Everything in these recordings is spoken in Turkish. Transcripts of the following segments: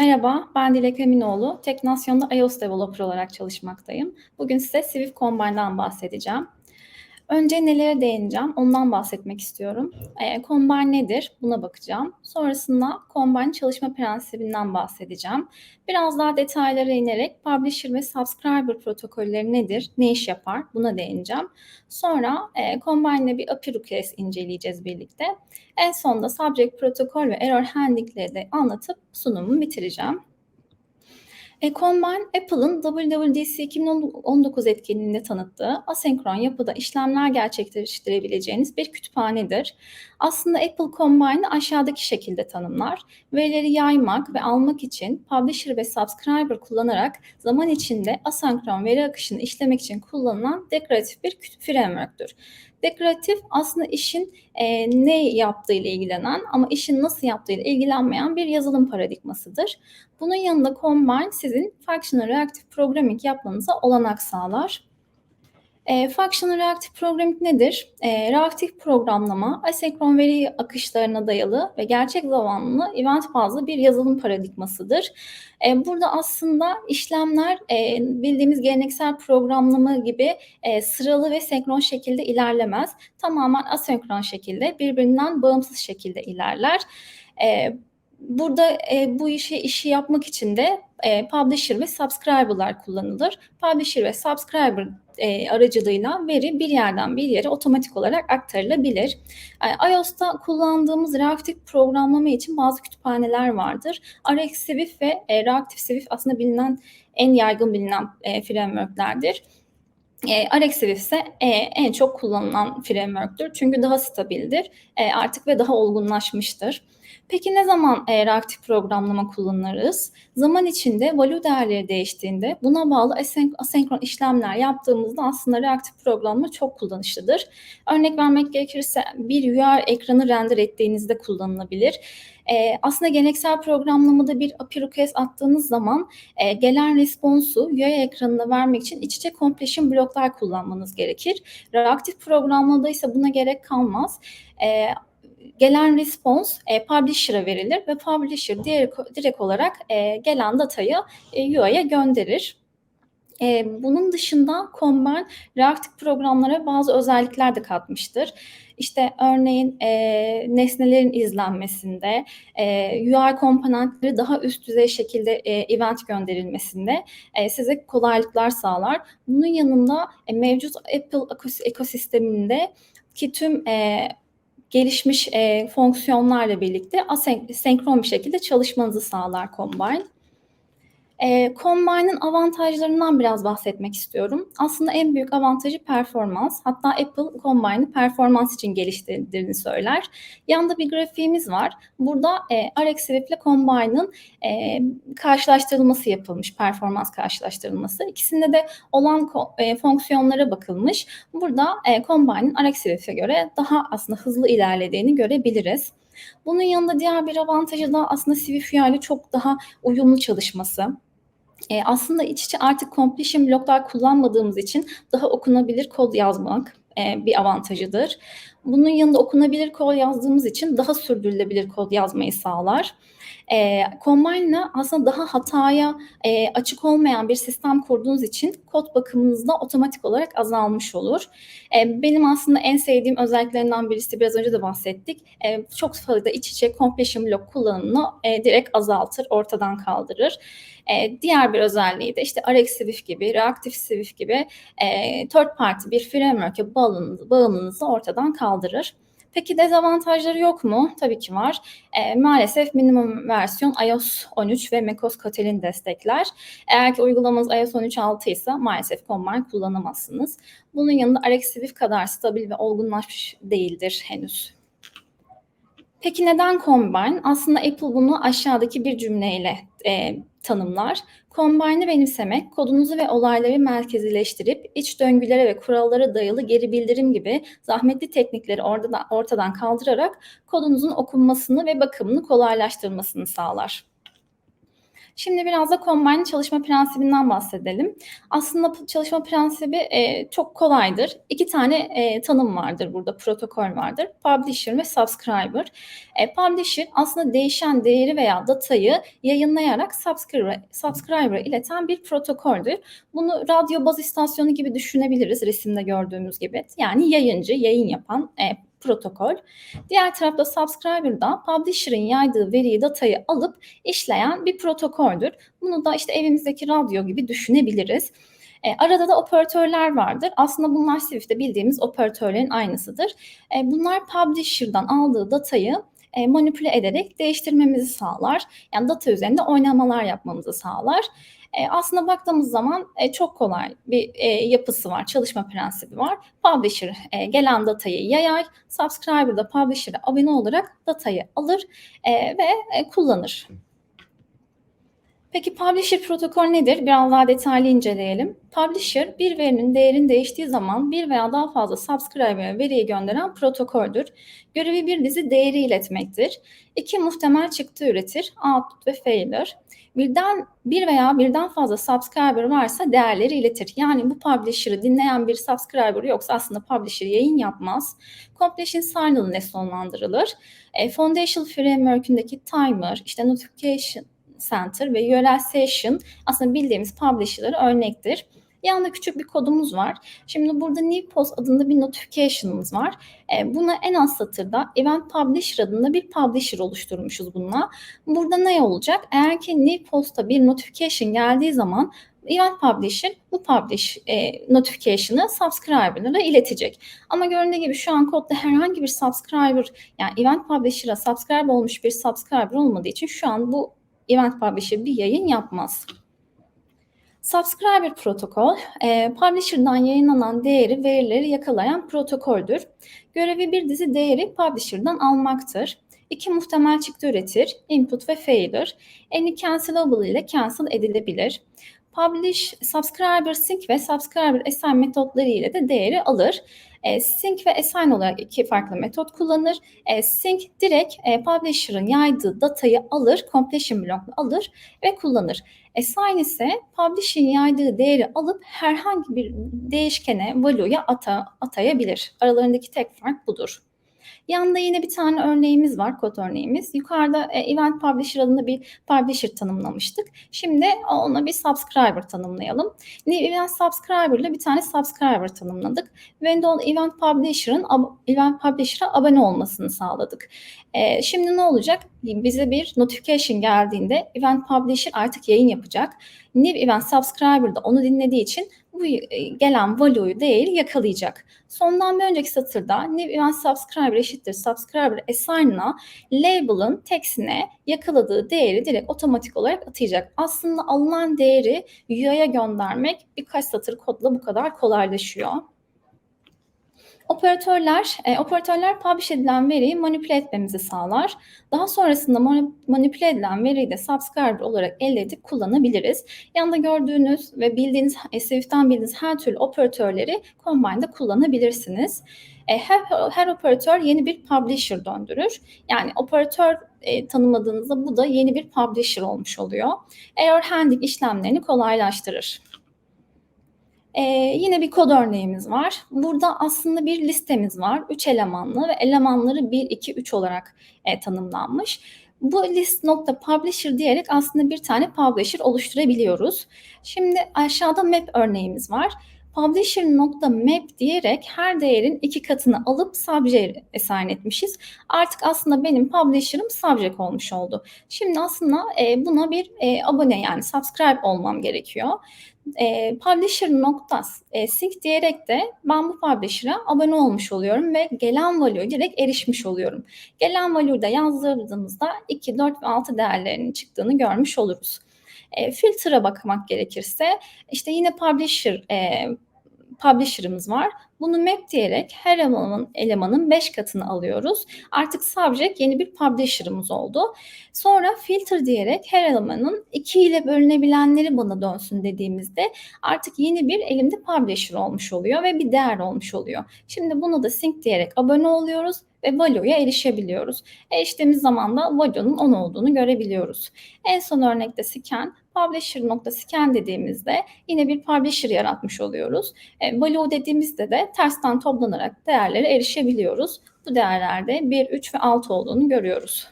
Merhaba, ben Dilek Eminoğlu. Teknasyon'da iOS Developer olarak çalışmaktayım. Bugün size Swift Combine'dan bahsedeceğim. Önce nelere değineceğim, ondan bahsetmek istiyorum. E, Combine nedir? Buna bakacağım. Sonrasında Combine çalışma prensibinden bahsedeceğim. Biraz daha detaylara inerek Publisher ve Subscriber protokolleri nedir, ne iş yapar? Buna değineceğim. Sonra e, Combine ile bir API request inceleyeceğiz birlikte. En sonunda Subject Protokol ve Error Handling'leri de anlatıp sunumumu bitireceğim. E, Combine, Apple'ın WWDC 2019 etkinliğinde tanıttığı asenkron yapıda işlemler gerçekleştirebileceğiniz bir kütüphanedir. Aslında Apple Combine'ı aşağıdaki şekilde tanımlar. Verileri yaymak ve almak için Publisher ve Subscriber kullanarak zaman içinde asenkron veri akışını işlemek için kullanılan dekoratif bir framework'tür. Dekoratif aslında işin e, ne yaptığı ile ilgilenen ama işin nasıl yaptığı ile ilgilenmeyen bir yazılım paradigmasıdır. Bunun yanında Combine sizin Functional Reactive Programming yapmanıza olanak sağlar. E, Functional Reactive Programming nedir? E, reaktif programlama, asenkron veri akışlarına dayalı ve gerçek zamanlı event bazlı bir yazılım paradigmasıdır. E, burada aslında işlemler e, bildiğimiz geleneksel programlama gibi e, sıralı ve senkron şekilde ilerlemez. Tamamen asenkron şekilde, birbirinden bağımsız şekilde ilerler. E, burada e, bu işi işi yapmak için de e, publisher ve subscriber'lar kullanılır. Publisher ve subscriber e, aracılığıyla veri bir yerden bir yere otomatik olarak aktarılabilir. E, iOS'ta kullandığımız reaktif programlama için bazı kütüphaneler vardır. RX ve e, aslında bilinen en yaygın bilinen e, frameworklerdir. E, RX ise e, en çok kullanılan framework'tür. Çünkü daha stabildir e, artık ve daha olgunlaşmıştır. Peki ne zaman e, reaktif programlama kullanırız? Zaman içinde value değerleri değiştiğinde buna bağlı asenk asenkron işlemler yaptığımızda aslında reaktif programlama çok kullanışlıdır. Örnek vermek gerekirse bir UI ekranı render ettiğinizde kullanılabilir. E, aslında geleneksel programlamada bir API request attığınız zaman e, gelen responsu UI ekranına vermek için iç içe completion bloklar kullanmanız gerekir. Reaktif programlamada ise buna gerek kalmaz. E, gelen response e, publisher'a verilir ve publisher direkt, olarak e, gelen datayı e, UI'ye gönderir. E, bunun dışında Combine reaktif programlara bazı özellikler de katmıştır. İşte örneğin e, nesnelerin izlenmesinde, e, UI komponentleri daha üst düzey şekilde e, event gönderilmesinde e, size kolaylıklar sağlar. Bunun yanında e, mevcut Apple ekosisteminde ki tüm e, gelişmiş e, fonksiyonlarla birlikte asenkron bir şekilde çalışmanızı sağlar Combine. E, Combine'ın avantajlarından biraz bahsetmek istiyorum. Aslında en büyük avantajı performans. Hatta Apple Combine'ı performans için geliştirdiğini söyler. Yanında bir grafiğimiz var. Burada e, RX ile Combine'ın e, karşılaştırılması yapılmış, performans karşılaştırılması. İkisinde de olan e, fonksiyonlara bakılmış. Burada e, Combine'ın RX Swift'e göre daha aslında hızlı ilerlediğini görebiliriz. Bunun yanında diğer bir avantajı da aslında Swift ile çok daha uyumlu çalışması. E, aslında iç içe artık completion bloklar kullanmadığımız için daha okunabilir kod yazmak e, bir avantajıdır. Bunun yanında okunabilir kod yazdığımız için daha sürdürülebilir kod yazmayı sağlar. E, Combine aslında daha hataya e, açık olmayan bir sistem kurduğunuz için kod bakımınızda otomatik olarak azalmış olur. E, benim aslında en sevdiğim özelliklerinden birisi biraz önce de bahsettik. E, çok fazla iç içe completion block kullanımını e, direkt azaltır, ortadan kaldırır. E, diğer bir özelliği de işte RX Swift gibi, Reactive Swift gibi e, third party bir framework'e bağımlılığınızı ortadan kaldırır. Peki dezavantajları yok mu? Tabii ki var. E, maalesef minimum versiyon iOS 13 ve macOS Kotlin destekler. Eğer ki uygulamanız iOS 13.6 ise maalesef Combine kullanamazsınız. Bunun yanında RX Swift kadar stabil ve olgunlaşmış değildir henüz. Peki neden Combine? Aslında Apple bunu aşağıdaki bir cümleyle e, tanımlar. Combine'ı benimsemek, kodunuzu ve olayları merkezileştirip iç döngülere ve kurallara dayalı geri bildirim gibi zahmetli teknikleri ortadan, ortadan kaldırarak kodunuzun okunmasını ve bakımını kolaylaştırmasını sağlar. Şimdi biraz da Combine'ın çalışma prensibinden bahsedelim. Aslında çalışma prensibi e, çok kolaydır. İki tane e, tanım vardır burada, protokol vardır. Publisher ve Subscriber. E, publisher aslında değişen değeri veya datayı yayınlayarak subscriber, subscriber'a ileten bir protokoldür. Bunu radyo baz istasyonu gibi düşünebiliriz resimde gördüğümüz gibi. Yani yayıncı, yayın yapan e, protokol. Diğer tarafta subscriber da publisher'ın yaydığı veriyi, datayı alıp işleyen bir protokoldür. Bunu da işte evimizdeki radyo gibi düşünebiliriz. E, arada da operatörler vardır. Aslında bunlar Swift'te bildiğimiz operatörlerin aynısıdır. E, bunlar publisher'dan aldığı datayı e, manipüle ederek değiştirmemizi sağlar. Yani data üzerinde oynamalar yapmamızı sağlar. E, aslında baktığımız zaman e, çok kolay bir e, yapısı var, çalışma prensibi var. Publisher e, gelen datayı yayar, subscriber da publisher'a abone olarak datayı alır e, ve e, kullanır. Peki Publisher protokol nedir? Biraz daha detaylı inceleyelim. Publisher bir verinin değerinin değiştiği zaman bir veya daha fazla subscriber'e veriyi gönderen protokoldür. Görevi bir dizi değeri iletmektir. İki muhtemel çıktı üretir. Output ve failure. Birden bir veya birden fazla subscriber varsa değerleri iletir. Yani bu publisher'ı dinleyen bir subscriber yoksa aslında publisher yayın yapmaz. Completion signal sonlandırılır. E, Foundation Framework'ündeki timer, işte notification Center ve URL Session aslında bildiğimiz publisher'lara örnektir. Yanında küçük bir kodumuz var. Şimdi burada New Post adında bir notification'ımız var. E, buna en az satırda Event Publisher adında bir publisher oluşturmuşuz bununla. Burada ne olacak? Eğer ki New Post'a bir notification geldiği zaman Event Publisher bu publish e, notification'ı subscriber'lara iletecek. Ama göründüğü gibi şu an kodda herhangi bir subscriber yani Event Publisher'a subscribe olmuş bir subscriber olmadığı için şu an bu Event Publisher bir yayın yapmaz. Subscriber protokol, e, publisher'dan yayınlanan değeri, verileri yakalayan protokoldür. Görevi bir dizi değeri publisher'dan almaktır. İki muhtemel çıktı üretir, input ve failure. Any cancelable ile cancel edilebilir. Publish, subscriber sync ve subscriber assign metotları ile de değeri alır. E, sync ve assign olarak iki farklı metot kullanır. E, sync direkt e, publisher'ın yaydığı datayı alır, completion blokunu alır ve kullanır. Assign ise publisher'ın yaydığı değeri alıp herhangi bir değişkene, value'ya ata, atayabilir. Aralarındaki tek fark budur. Yanında yine bir tane örneğimiz var, kod örneğimiz. Yukarıda e, Event Publisher adında bir publisher tanımlamıştık. Şimdi ona bir subscriber tanımlayalım. Event Subscriber ile bir tane subscriber tanımladık. Vendor Event Publisher'ın Event Publisher'a abone olmasını sağladık. E, şimdi ne olacak? Bize bir notification geldiğinde Event Publisher artık yayın yapacak. New Event Subscriber da onu dinlediği için bu e, gelen value'yu değeri yakalayacak. Sondan bir önceki satırda new subscriber eşittir subscriber assign'la label'ın text'ine yakaladığı değeri direkt otomatik olarak atayacak. Aslında alınan değeri UI'ye göndermek birkaç satır kodla bu kadar kolaylaşıyor. Operatörler, e, operatörler publish edilen veriyi manipüle etmemizi sağlar. Daha sonrasında manipüle edilen veriyi de subscriber olarak elde edip kullanabiliriz. Yanında gördüğünüz ve bildiğiniz, e, Swift'ten bildiğiniz her türlü operatörleri Combine'da kullanabilirsiniz. E, her, her operatör yeni bir publisher döndürür. Yani operatör e, tanımladığınızda bu da yeni bir publisher olmuş oluyor. Error handling işlemlerini kolaylaştırır. Ee, yine bir kod örneğimiz var. Burada aslında bir listemiz var. Üç elemanlı ve elemanları 1, 2, 3 olarak e, tanımlanmış. Bu list nokta publisher diyerek aslında bir tane publisher oluşturabiliyoruz. Şimdi aşağıda map örneğimiz var. Publisher nokta map diyerek her değerin iki katını alıp subject assign etmişiz. Artık aslında benim publisher'ım subject olmuş oldu. Şimdi aslında e, buna bir e, abone yani subscribe olmam gerekiyor e, publisher nokta e, diyerek de ben bu publisher'a abone olmuş oluyorum ve gelen value direkt erişmiş oluyorum. Gelen value'da yazdırdığımızda 2, 4 ve 6 değerlerinin çıktığını görmüş oluruz. E, filter'a bakmak gerekirse işte yine publisher e, publisher'ımız var. Bunu map diyerek her elemanın, elemanın 5 katını alıyoruz. Artık subject yeni bir publisher'ımız oldu. Sonra filter diyerek her elemanın 2 ile bölünebilenleri bana dönsün dediğimizde artık yeni bir elimde publisher olmuş oluyor ve bir değer olmuş oluyor. Şimdi bunu da sync diyerek abone oluyoruz ve value'ya erişebiliyoruz. Eriştiğimiz zaman da value'nun 10 olduğunu görebiliyoruz. En son örnekte scan, publisher.scan dediğimizde yine bir publisher yaratmış oluyoruz. E, value dediğimizde de tersten toplanarak değerlere erişebiliyoruz. Bu değerlerde 1, 3 ve 6 olduğunu görüyoruz.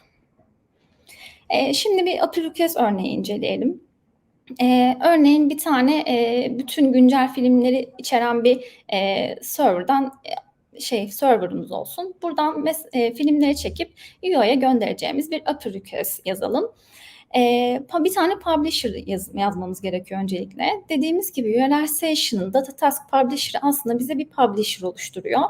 E, şimdi bir API request örneği inceleyelim. Ee, örneğin bir tane e, bütün güncel filmleri içeren bir e, serverdan e, şey serverımız olsun. Buradan mes- e, filmleri çekip UI'ye göndereceğimiz bir API request yazalım. E, bir tane publisher yaz, yazmamız gerekiyor öncelikle. Dediğimiz gibi Session'ın Data Task Publisher aslında bize bir publisher oluşturuyor.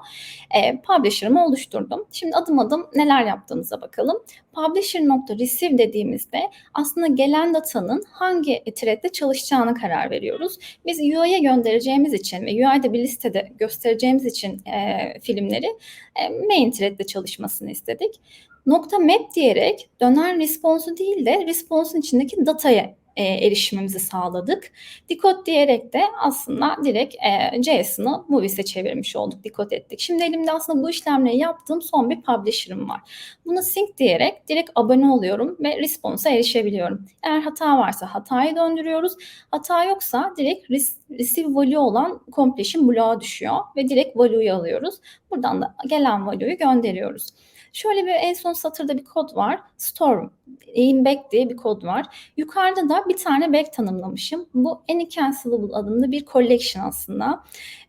E, publisher'ımı oluşturdum. Şimdi adım adım neler yaptığımıza bakalım. Publisher.receive dediğimizde aslında gelen datanın hangi thread'de çalışacağını karar veriyoruz. Biz UI'ye göndereceğimiz için ve UI'de bir listede göstereceğimiz için e, filmleri e, main thread'de çalışmasını istedik. Nokta map diyerek dönen response'u değil de response'un içindeki dataya e, erişimimizi sağladık. Decode diyerek de aslında direkt e, JSON'ı Movies'e çevirmiş olduk, decode ettik. Şimdi elimde aslında bu işlemleri yaptığım son bir publisher'ım var. Bunu sync diyerek direkt abone oluyorum ve response'a erişebiliyorum. Eğer hata varsa hatayı döndürüyoruz. Hata yoksa direkt receive value olan completion bloğa düşüyor ve direkt value'yu alıyoruz. Buradan da gelen value'yu gönderiyoruz. Şöyle bir en son satırda bir kod var. Storm, aim back diye bir kod var. Yukarıda da bir tane back tanımlamışım. Bu any cancelable adında bir collection aslında.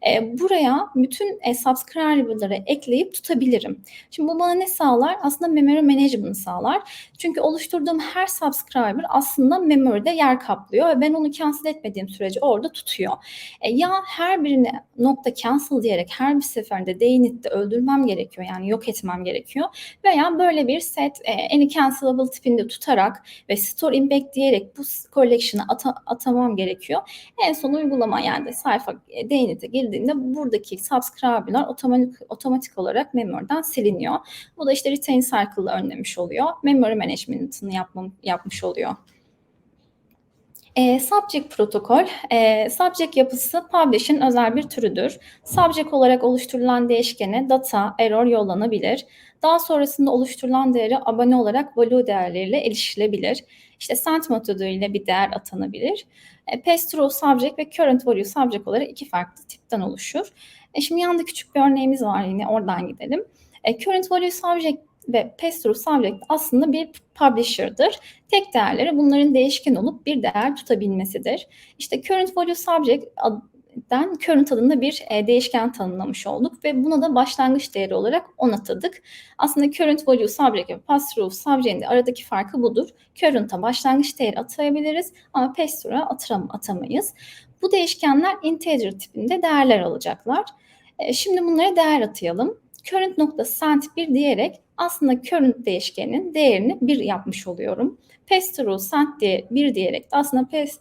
E, buraya bütün e, subscriber'ları ekleyip tutabilirim. Şimdi bu bana ne sağlar? Aslında memory management sağlar. Çünkü oluşturduğum her subscriber aslında memory'de yer kaplıyor ve ben onu cancel etmediğim sürece orada tutuyor. E, ya her birine nokta cancel diyerek her bir seferinde DNet'te öldürmem gerekiyor yani yok etmem gerekiyor veya böyle bir set e, any cancelable tipinde tutarak ve store impact diyerek bu collection'ı ata, atamam gerekiyor. En son uygulama yani sayfa e, DNet'e girdiğinde buradaki subscriber'lar otomatik, otomatik olarak memory'den siliniyor. Bu da işte retain cycle'ı önlemiş oluyor. Memory management'ını yapmam, yapmış oluyor. E, subject protokol, e, subject yapısı publish'in özel bir türüdür. Subject olarak oluşturulan değişkene data, error yollanabilir. Daha sonrasında oluşturulan değeri abone olarak value değerleriyle erişilebilir. İşte send metodu ile bir değer atanabilir. E, pass through subject ve current value subject olarak iki farklı tipten oluşur. E, şimdi yanında küçük bir örneğimiz var yine oradan gidelim. E, current value subject ve pass-through subject aslında bir publisher'dır. Tek değerleri bunların değişken olup bir değer tutabilmesidir. İşte current value subject den current adında bir e, değişken tanımlamış olduk ve buna da başlangıç değeri olarak 10 atadık. Aslında current value subject ve pass-through subject'in aradaki farkı budur. Current'a başlangıç değeri atayabiliriz ama pass-through'a atam atamayız. Bu değişkenler integer tipinde değerler alacaklar. E, şimdi bunlara değer atayalım. Current nokta send 1 diyerek aslında current değişkenin değerini 1 yapmış oluyorum. Pass through send diye 1 diyerek de aslında pass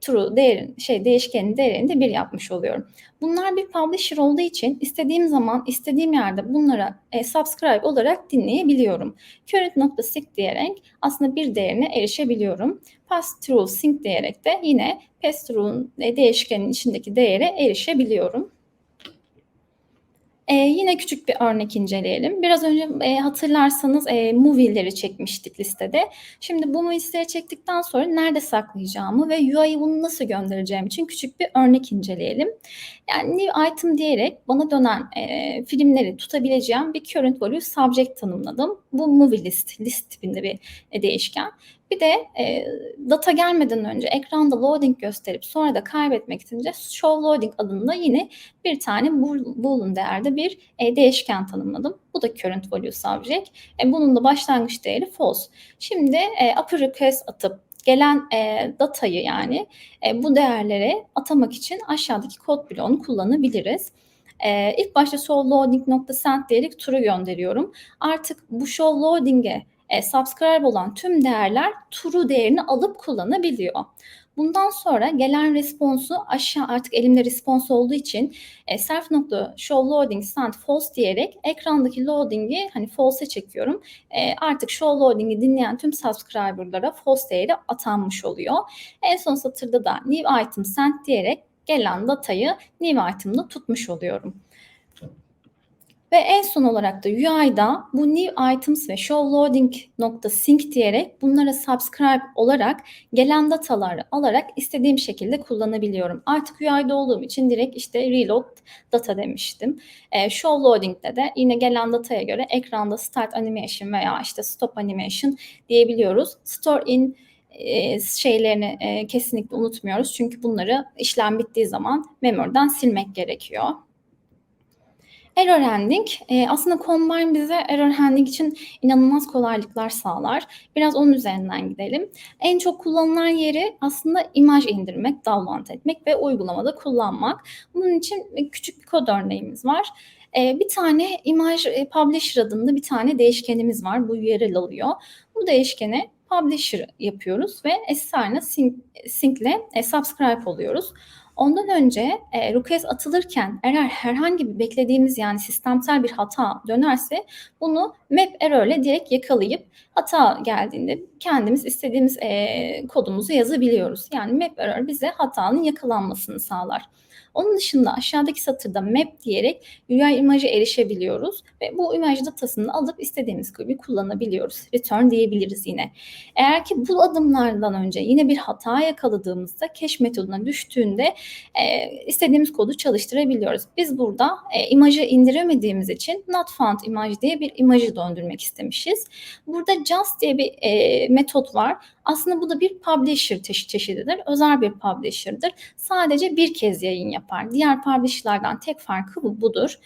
true değerin şey değişkenin değerini de bir yapmış oluyorum. Bunlar bir publisher olduğu için istediğim zaman istediğim yerde bunlara e, subscribe olarak dinleyebiliyorum. Current.sync diyerek aslında bir değerine erişebiliyorum. Pass through sync diyerek de yine pass through'un e, değişkenin içindeki değere erişebiliyorum. Ee, yine küçük bir örnek inceleyelim. Biraz önce e, hatırlarsanız e, movie'leri çekmiştik listede. Şimdi bu movie'leri çektikten sonra nerede saklayacağımı ve UI'yi bunu nasıl göndereceğim için küçük bir örnek inceleyelim. Yani new item diyerek bana dönen e, filmleri tutabileceğim bir current value subject tanımladım. Bu movie list, list tipinde bir e, değişken. Bir de e, data gelmeden önce ekranda loading gösterip sonra da kaybetmek için de show loading adında yine bir tane boolean değerde bir e, değişken tanımladım. Bu da current value subject. E, bunun da başlangıç değeri false. Şimdi e, upper request atıp gelen e, datayı yani e, bu değerlere atamak için aşağıdaki kod bloğunu kullanabiliriz. E, ilk başta show loading nokta send diyerek true gönderiyorum. Artık bu show loading'e e, subscribe olan tüm değerler true değerini alıp kullanabiliyor. Bundan sonra gelen responsu aşağı artık elimde respons olduğu için e, self nokta show loading send false diyerek ekrandaki loading'i hani false'e çekiyorum. E, artık show loading'i dinleyen tüm subscriber'lara false değeri atanmış oluyor. En son satırda da new item send diyerek gelen datayı new item'da tutmuş oluyorum. Ve en son olarak da UI'da bu new items ve show loading nokta sync diyerek bunlara subscribe olarak gelen dataları alarak istediğim şekilde kullanabiliyorum. Artık UI'da olduğum için direkt işte reload data demiştim. E, show loading'de de yine gelen dataya göre ekranda start animation veya işte stop animation diyebiliyoruz. Store in e, şeylerini e, kesinlikle unutmuyoruz. Çünkü bunları işlem bittiği zaman memory'den silmek gerekiyor. Error handling e, aslında Combine bize error handling için inanılmaz kolaylıklar sağlar. Biraz onun üzerinden gidelim. En çok kullanılan yeri aslında imaj indirmek, download etmek ve uygulamada kullanmak. Bunun için küçük bir kod örneğimiz var. E, bir tane imaj e, publisher adında bir tane değişkenimiz var. Bu URL alıyor. Bu değişkene publisher yapıyoruz ve eserine sync, sync ile e, subscribe oluyoruz. Ondan önce e, request atılırken eğer herhangi bir beklediğimiz yani sistemsel bir hata dönerse bunu map error ile direkt yakalayıp hata geldiğinde kendimiz istediğimiz e, kodumuzu yazabiliyoruz. Yani map error bize hatanın yakalanmasını sağlar. Onun dışında aşağıdaki satırda map diyerek UI imajı erişebiliyoruz ve bu imaj datasını alıp istediğimiz gibi kullanabiliyoruz. Return diyebiliriz yine. Eğer ki bu adımlardan önce yine bir hata yakaladığımızda cache metoduna düştüğünde e, istediğimiz kodu çalıştırabiliyoruz. Biz burada e, imajı indiremediğimiz için not found imaj diye bir imajı döndürmek istemişiz. Burada just diye bir e, metot var. Aslında bu da bir publisher çeşididir. Özel bir publisher'dır. Sadece bir kez yayın yapar. Diğer publisher'lardan tek farkı bu, budur.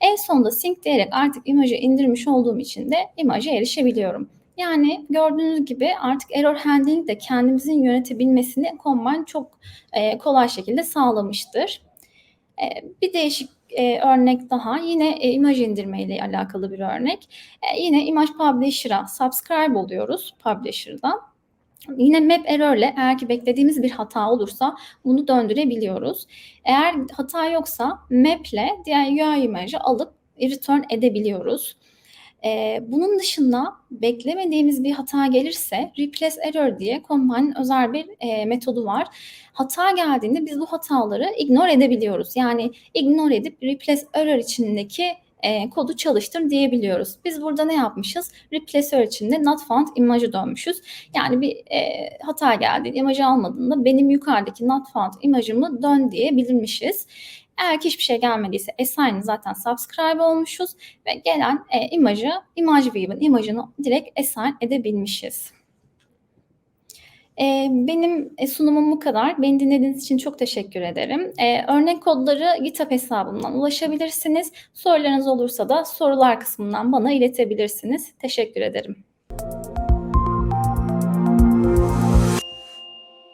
En sonunda sync diyerek artık imajı indirmiş olduğum için de imaja erişebiliyorum. Yani gördüğünüz gibi artık error handling de kendimizin yönetebilmesini Combine çok e, kolay şekilde sağlamıştır. E, bir değişik e, örnek daha yine e, imaj indirme ile alakalı bir örnek. E, yine imaj publisher'a subscribe oluyoruz publisher'dan. Yine map error ile eğer ki beklediğimiz bir hata olursa bunu döndürebiliyoruz. Eğer hata yoksa map ile diğer UI imajı alıp return edebiliyoruz. Ee, bunun dışında beklemediğimiz bir hata gelirse replace error diye Combine'ın özel bir e, metodu var. Hata geldiğinde biz bu hataları ignore edebiliyoruz. Yani ignore edip replace error içindeki e, kodu çalıştır diyebiliyoruz. Biz burada ne yapmışız? Replacer içinde not found imajı dönmüşüz. Yani bir e, hata geldi, imajı almadığında benim yukarıdaki not found imajımı dön diyebilmişiz. Eğer ki hiçbir şey gelmediyse assign zaten subscribe olmuşuz ve gelen e, imajı, imaj view'ın imajını direkt assign edebilmişiz. E, benim e, sunumum bu kadar. Beni dinlediğiniz için çok teşekkür ederim. E, örnek kodları GitHub hesabımdan ulaşabilirsiniz. Sorularınız olursa da sorular kısmından bana iletebilirsiniz. Teşekkür ederim.